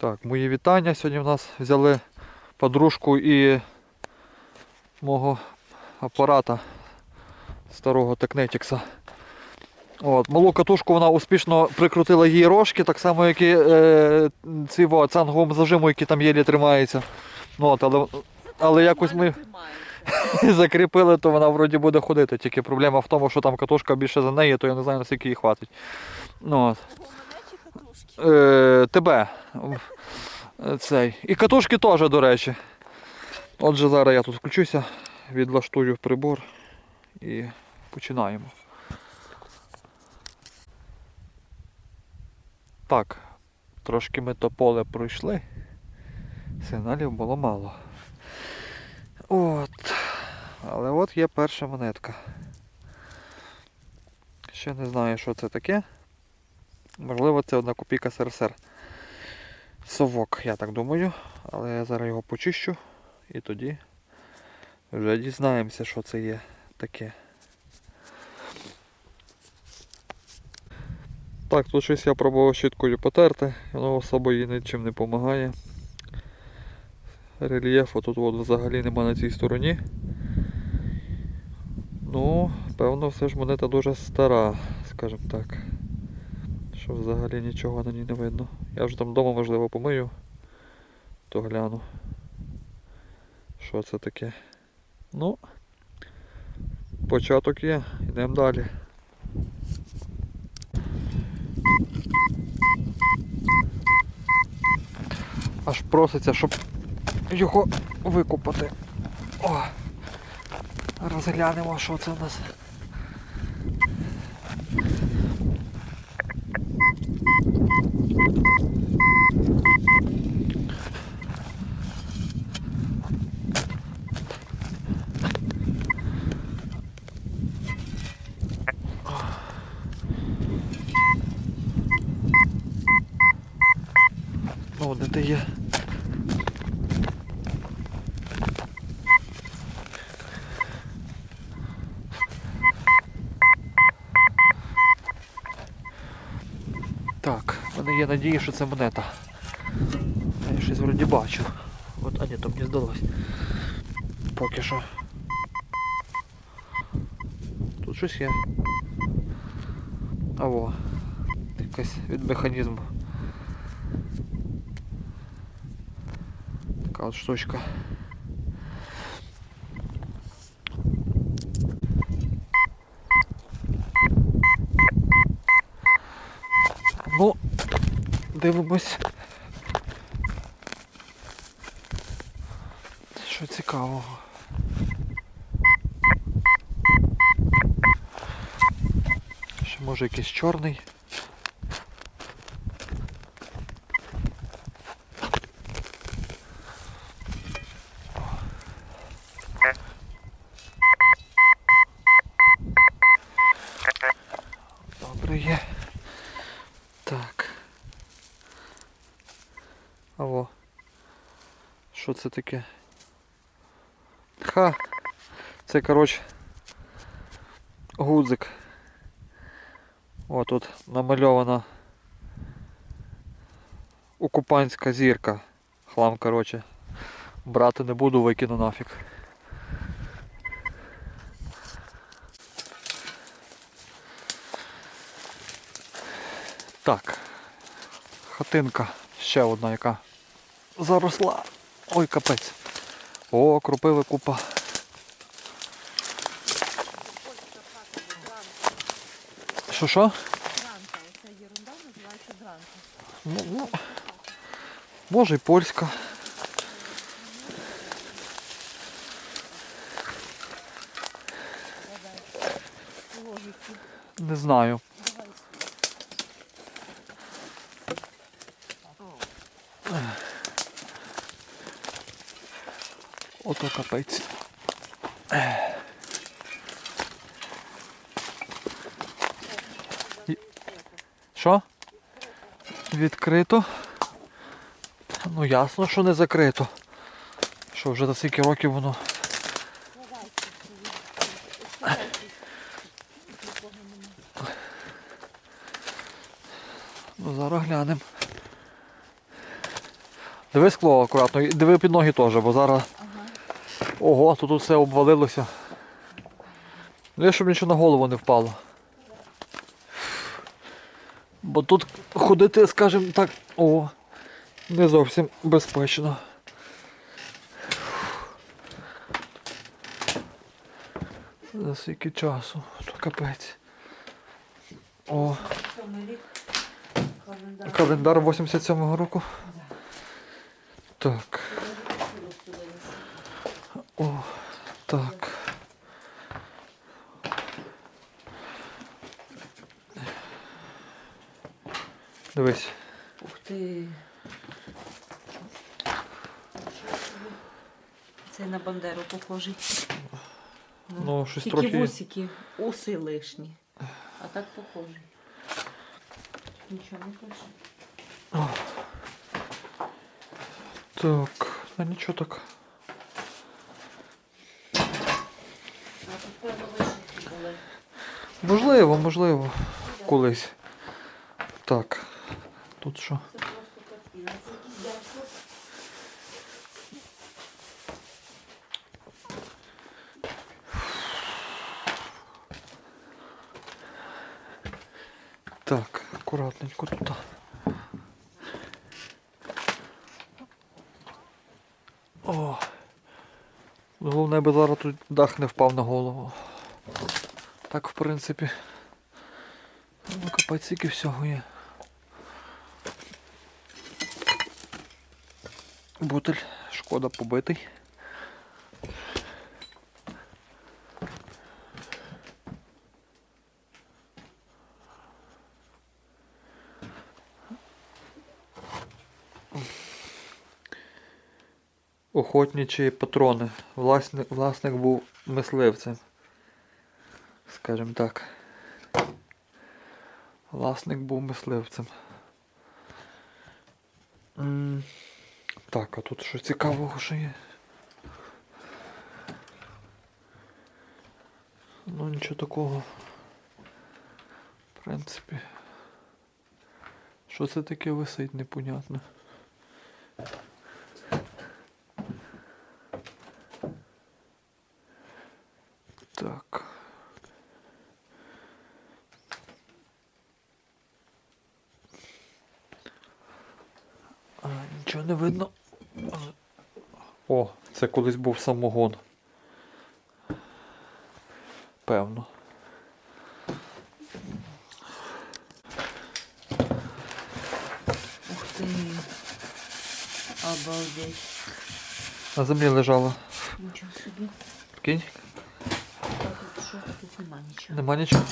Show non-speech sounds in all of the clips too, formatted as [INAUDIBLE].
Так, мої вітання. Сьогодні в нас взяли подружку і мого апарата старого Текнетікса. От, малу катушку вона успішно прикрутила її рожки, так само, як і е, ці во, цанговому зажиму, який там єлі тримається. Ну, от, але, але якось ми [LAUGHS] закріпили, то вона вроді буде ходити. Тільки проблема в тому, що там катушка більше за неї, то я не знаю, наскільки їй хватить. Ну, от. Е, тебе. Е, Цей. І катушки теж, до речі. Отже, зараз я тут включуся, відлаштую прибор і починаємо. Так, трошки ми то поле пройшли. Сигналів було мало. От. Але от є перша монетка. Ще не знаю, що це таке. Можливо, це одна копійка СРСР. Совок, я так думаю. Але я зараз його почищу і тоді вже дізнаємося, що це є таке. Так, тут щось я пробував щіткою потерти, воно особо нічим не допомагає. Рельєфу тут от взагалі нема на цій стороні. Ну, певно, все ж монета дуже стара, скажімо так. Що взагалі нічого на ній не видно. Я вже там вдома, можливо, помию, то гляну. Що це таке? Ну, початок є, йдемо далі. Аж проситься, щоб його викупати. О! Розглянемо, що це в нас. є? Так, в мене є надія, що це монета. Я щось вроді бачу. От, а ні, то мені здалось. Поки що. Тут щось є. Аво. Якась від механізму. Така от штучка. Ну, дивимось. Що цікавого. Ще може якийсь чорний. Добре є. Так. Аво. Що це таке? Ха! Це, коротше, гудзик. О, тут намальована окупантська зірка. Хлам, коротше. Брати не буду, викину нафіг. Так. Хатинка ще одна яка заросла. Ой, капець. О, кропиви купа. Що що? Дранка, оця єрунда називається дранка. Ну, ну, може і польська. Не знаю. Ото капець. Що? Відкрито? Ну ясно, що не закрито. Що вже за скільки років воно. Ну зараз глянемо. Диви скло акуратно, диви під ноги теж, бо зараз. Ого, тут все обвалилося. Диви, щоб нічого на голову не впало. Бо тут ходити, скажімо так, о, не зовсім безпечно. За скільки часу, то капець. О, календар 87-го року. Так. О, так. Дивись. Ух ти. Це на Бандеру похожий. Ну, щось Тільки трохи. вусики, уси лишні. А так похожий. Нічого не пише. Так, ну нічого так. А тут певно вишивки були. Можливо, можливо. Колись. Так. Тут що? Це просто картина. Це якийсь дядько. Так, акуратненько тут. О. Головне, аби зараз тут дах не впав на голову. Так, в принципі. Ну, капець, всього є. Бутель, шкода побитий. охотничі патрони. Власник, власник був мисливцем. Скажімо так. Власник був мисливцем. Так, а тут що цікавого ще є? Ну нічого такого. В принципі. Що це таке висить, непонятно. Так. А, нічого не видно. О, це колись був самогон. Певно. Ух ти. Обалдеть. На землі лежало. Нічого собі. Прикинь, А тут що? Тут нема нічого. нема нічого.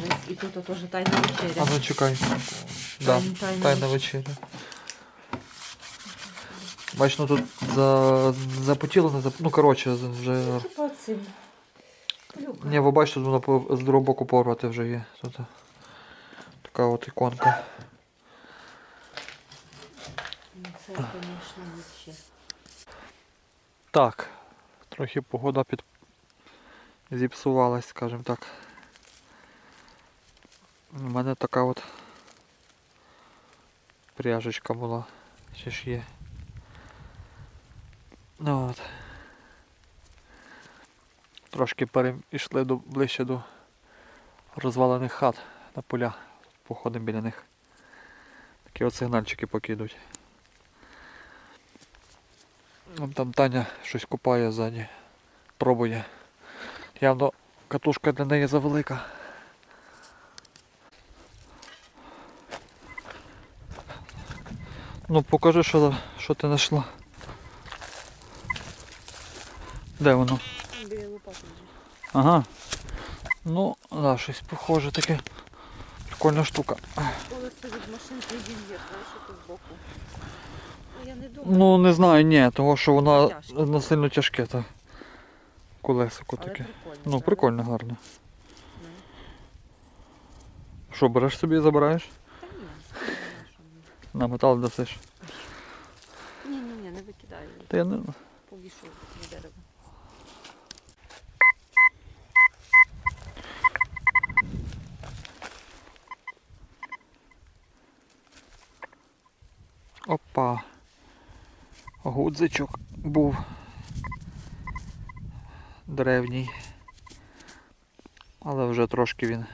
Десь І тут теж тайна вечеря. А ну чекай. Да, Тайна- тайна вечеря. Бач, ну тут за... запотіло, не зап... ну коротше, вже. Ні, ви бачите, тут воно з другого боку порвати вже є. Тут така от іконка. Ну, Це, звісно, вообще. Так, трохи погода під... зіпсувалась, скажімо так. У мене така от пряжечка була. Ще ж є. Ну от. Трошки перейшли до, ближче до розвалених хат на поля. Походимо біля них. Такі от сигнальчики покидуть. Там Таня щось купає ззаді. Пробує. Явно катушка для неї завелика. Ну покажи, що, що ти знайшла. Де воно? Біля лопати. Ага. Ну, да, щось похоже таке. Прикольна штука. Колесо від машинки він є, знаєш, тут збоку. Ну, я не думаю. Ну не знаю, ні, того що воно Тяжке. не сильно тяжке, та колесико таке. прикольно. Ну, прикольно, гарно. Ну. Що, береш собі і забираєш? Та ні, що. На метал досиш. Ні, ні, ні, не викидаю. Та я не... Повішу на дерево. Опа. Гудзичок був древній. Але вже трошки він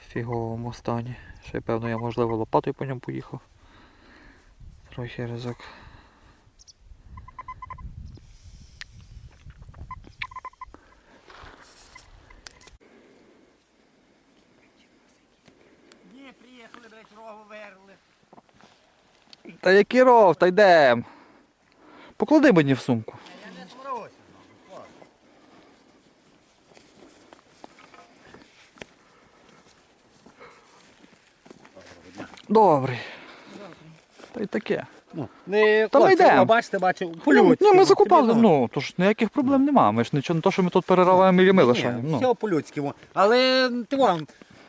в фіговому стані. Ще певно я можливо лопатою по ньому поїхав. Трохи разок. Ні, приїхали, блядь, рогу верли. Та який ров, та йдем. Поклади мені в сумку. Я не сморовся. Добрий. Та й таке. Ну, не Та ми хлопці, йдемо. о, Бачите, бачу, Ну, по-людськи. ні, ми ну, закупали, собі, ну, тож ніяких проблем нема. Ми ж нічого не то, що ми тут перериваємо і ми лишаємо. Ну. все по-людськи. во. Але ти вон,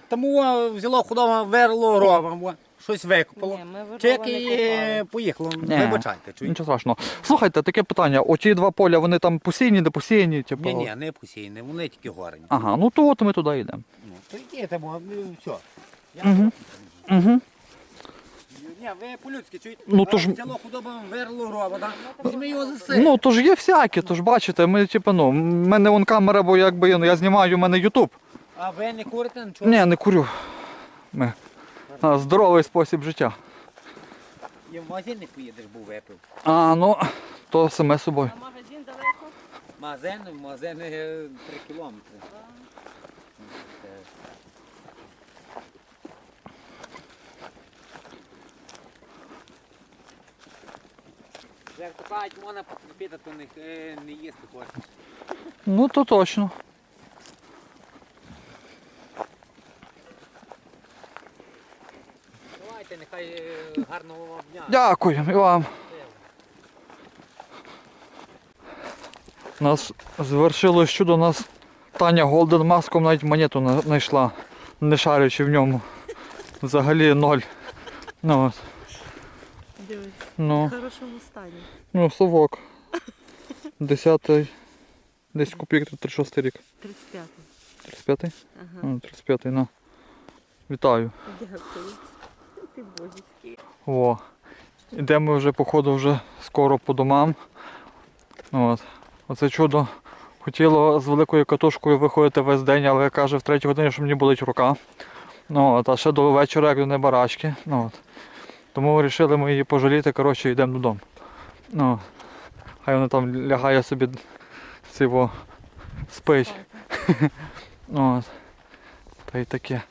тому взяло худома верло рова, во, щось викопало. Ні, ми Чеки не е, копали. поїхало. Ні. Вибачайте, чуєте? Нічого страшного. Слухайте, таке питання. Оті два поля, вони там посіяні, не посіяні, типу. Ні, ні, не посійні, вони тільки горені. Ага, ну то от ми туди йдемо. Ну, то йдете, бо ну, все. Я... Угу. Ні, ви по-людськи чуєте? Ну, то ж- Взяло худоба верло рова. Візьми його за себе. Ну, то ж є всякі, то ж бачите, ми, типу, ну, в мене вон камера, бо якби ну, я знімаю, у мене Ютуб. А ви не курите нічого? Ні, не курю. Ми. А, здоровий спосіб життя. І в магазин не поїдеш, бо випив. А, ну, то саме собою. А магазин далеко? Магазин, магазин 3 кілометри. Як то кажуть, можна потерпіти, то не, е, не їсти хочеш. Ну, то точно. Давайте, нехай е, гарного вам дня. Дякую і вам. Нас звершилось чудо, нас Таня Голден Маском навіть монету на- знайшла, не шарячи в ньому. Взагалі ноль. Ну, от. Дивись, ну, в хорошому стані. ну совок. [LAUGHS] Десятий. Десь копійок 36 рік. 35-й. 35-й? Ага. Ну, 35-й, на. Вітаю. Дякую. Ти божечки. О. Ідемо вже, походу, вже скоро по домам. От. Оце чудо. Хотіло з великою катушкою виходити весь день, але каже в третій годині, що мені болить рука. Ну, от, а ще до вечора, як до не барачки. Ну, от. Тому вирішили ми її пожаліти, коротше, йдемо додому. Ну, хай вона там лягає собі цього спить. [LAUGHS] От. Та й таке.